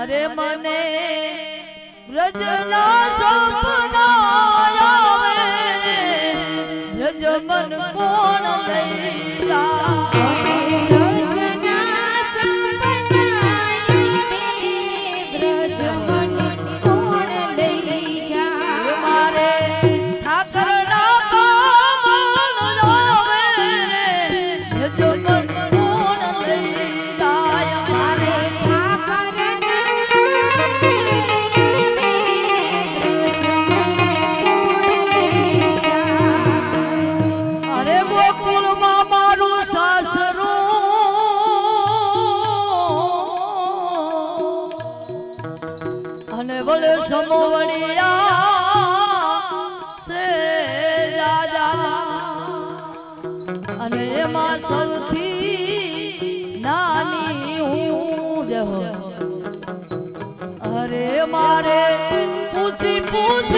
અરે મને રજના સપના આવે. રજ મન કોણ લઈ બોલ સમોવડિયા છે રાજા. અને એમાં સૌથી નાની હું જહો અરે મારે પૂછી પૂછ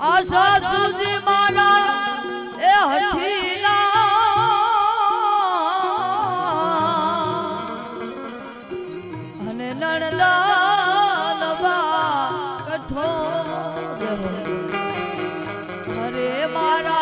આ સાસુજી મારા એ હઠીલા. અને નણલા કઠો અરે મારા